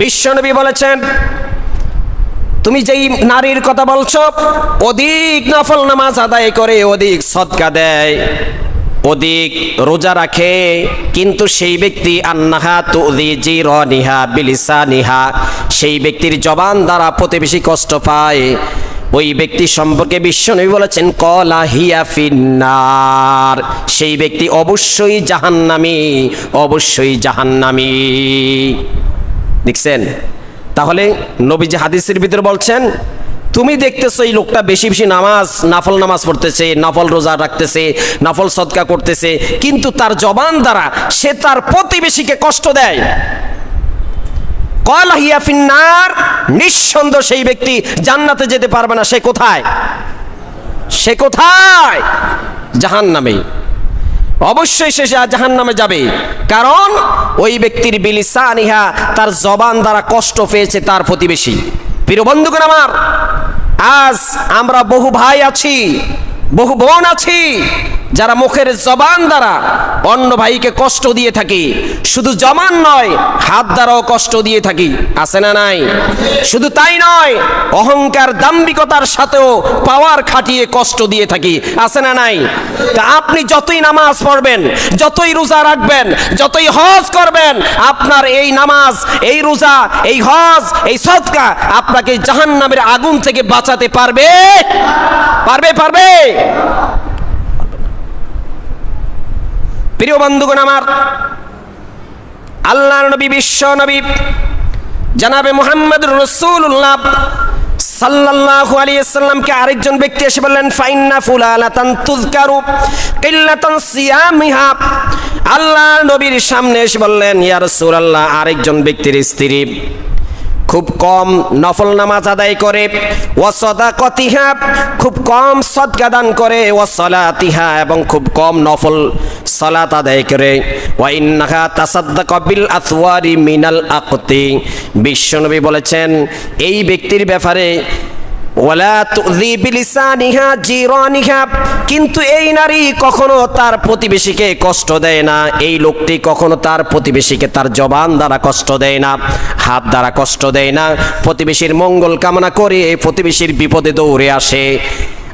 বিশ্বনবী বলেছেন, তুমি যেই নারীর কথা বলছো, অধিক নফল নামাজ আদায় করে অধিক সদকা দেয়, অধিক রোজা রাখে। কিন্তু সেই ব্যক্তি আন্নাহা তুদি জি নিহা বিলিসা নিহা সেই ব্যক্তির জবান দ্বারা প্রতিবেশী কষ্ট পায়। ওই ব্যক্তি সম্পর্কে বিশ্বনবী বলেছেন, কলা হিয়া ফিন্নার সেই ব্যক্তি অবশ্যই জাহান্নামী অবশ্যই জাহান্নামী। দেখছেন তাহলে নবীজি হাদিসের ভিতরে বলছেন, তুমি দেখতেছো এই লোকটা বেশি বেশি নামাজ, নাফল নামাজ পড়তেছে, নাফল রোজা রাখতেছে, নাফল সদকা করতেছে, কিন্তু তার জবান দ্বারা সে তার প্রতিবেশীকে কষ্ট দেয়। কল হিয়া ফিন্নার, নিঃসন্দেহ সেই ব্যক্তি জান্নাতে যেতে পারবে না, সে কোথায়? সে কোথায়? জাহান জাহান্নামে। অবশ্যই সে জাহান নামে যাবে। কারণ ওই ব্যক্তির বিলিসানিহা তার জবান দ্বারা কষ্ট পেয়েছে তার প্রতিবেশী। প্রিয় বন্ধুগণ আমার, আজ আমরা বহু ভাই আছি, বহু বোন আছি যারা মুখের জবান দ্বারা অন্য ভাইকে কষ্ট দিয়ে থাকি, শুধু জমান নয়, হাত দ্বারাও কষ্ট দিয়ে থাকি, আছে না নাই? শুধু তাই নয়, অহংকার দাম্ভিকতার সাথেও পাওয়ার খাটিয়ে কষ্ট দিয়ে থাকি, আছে না নাই? তা আপনি যতই নামাজ পড়বেন, যতই রোজা রাখবেন, যতই হজ করবেন, আপনার এই নামাজ, এই রোজা, এই হজ, এই সদকা আপনাকে জাহান্নামের আগুন থেকে বাঁচাতে পারবে? পারবে পারবে? প্রিয় বন্ধুগণ আমার আল্লাহ নবী, বিশ্ব নবী, জানাবে মোহাম্মদ রসুল্লাহ সাল্লাল্লাহু আলাইহি সাল্লামকে আরেকজন ব্যক্তি এসে বললেন, ফাইন্না ফুলালাতান তুযকারু কিল্লাতান সিয়ামিহা। আল্লাহ নবীর সামনে এসে বললেন, ইয়া রাসূলুল্লাহ, আরেকজন ব্যক্তির স্ত্রী। খুব কম নফল নামাজ আদায় করে ওয়াসদা কতিহা খুব কম সদকা দান করে সলাতিহা, এবং খুব কম নফল সালাত আদায় করে। ওয়াইন্নাহা তাসাদ্দাক বিল আসওয়ারি মিনাল আকতি। বিশ্বনবী বলেছেন, এই ব্যক্তির ব্যাপারে কিন্তু এই নারী কখনো তার প্রতিবেশীকে কষ্ট দেয় না। এই লোকটি কখনো তার প্রতিবেশীকে তার জবান দ্বারা কষ্ট দেয় না, হাত দ্বারা কষ্ট দেয় না। প্রতিবেশীর মঙ্গল কামনা করে প্রতিবেশীর বিপদে দৌড়ে আসে।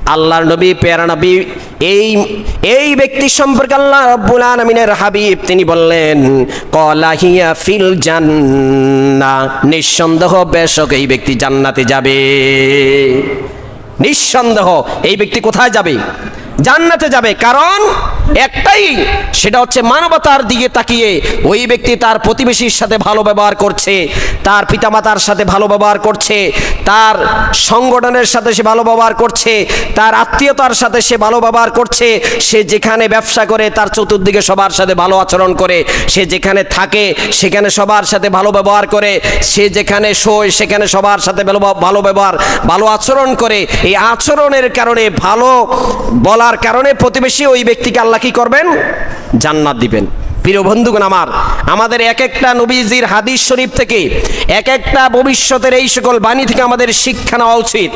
আল্লাহর নবী, পেয়ারা নবী, এই এই ব্যক্তি সম্পর্কে আল্লাহ রব্বুল আলামিনের হাবিব তিনি বললেন কলাহিয়া ফিল জান্না নিঃসন্দেহ বেশক এই ব্যক্তি জান্নাতে যাবে। নিঃসন্দেহ এই ব্যক্তি কোথায় যাবে? জান্নাতে যাবে। কারণ একটাই, সেটা হচ্ছে মানবতার দিকে তাকিয়ে ওই ব্যক্তি তার প্রতিবেশীর সাথে ভালো ব্যবহার করছে, তার পিতামাতার সাথে ভালো ব্যবহার করছে, তার সংগঠনের সাথে সে ভালো ব্যবহার করছে, তার আত্মীয়তার সাথে সে ভালো ব্যবহার করছে, সে যেখানে ব্যবসা করে তার চতুর্দিকে সবার সাথে ভালো আচরণ করে, সে যেখানে থাকে সেখানে সবার সাথে ভালো ব্যবহার করে, সে যেখানে শোয় সেখানে সবার সাথে ভালো ব্যবহার, ভালো আচরণ করে, এই আচরণের কারণে, ভালো বলার কারণে প্রতিবেশী ওই ব্যক্তিকে আল্লাহ কি করবেন? জান্নাত দিবেন। প্রিয় বন্ধুগণ আমার, আমাদের এক একটা নবীজির হাদিস শরীফ থেকে এক একটা ভবিষ্যতের এই সকল বাণী থেকে আমাদের শিক্ষা নেওয়া উচিত।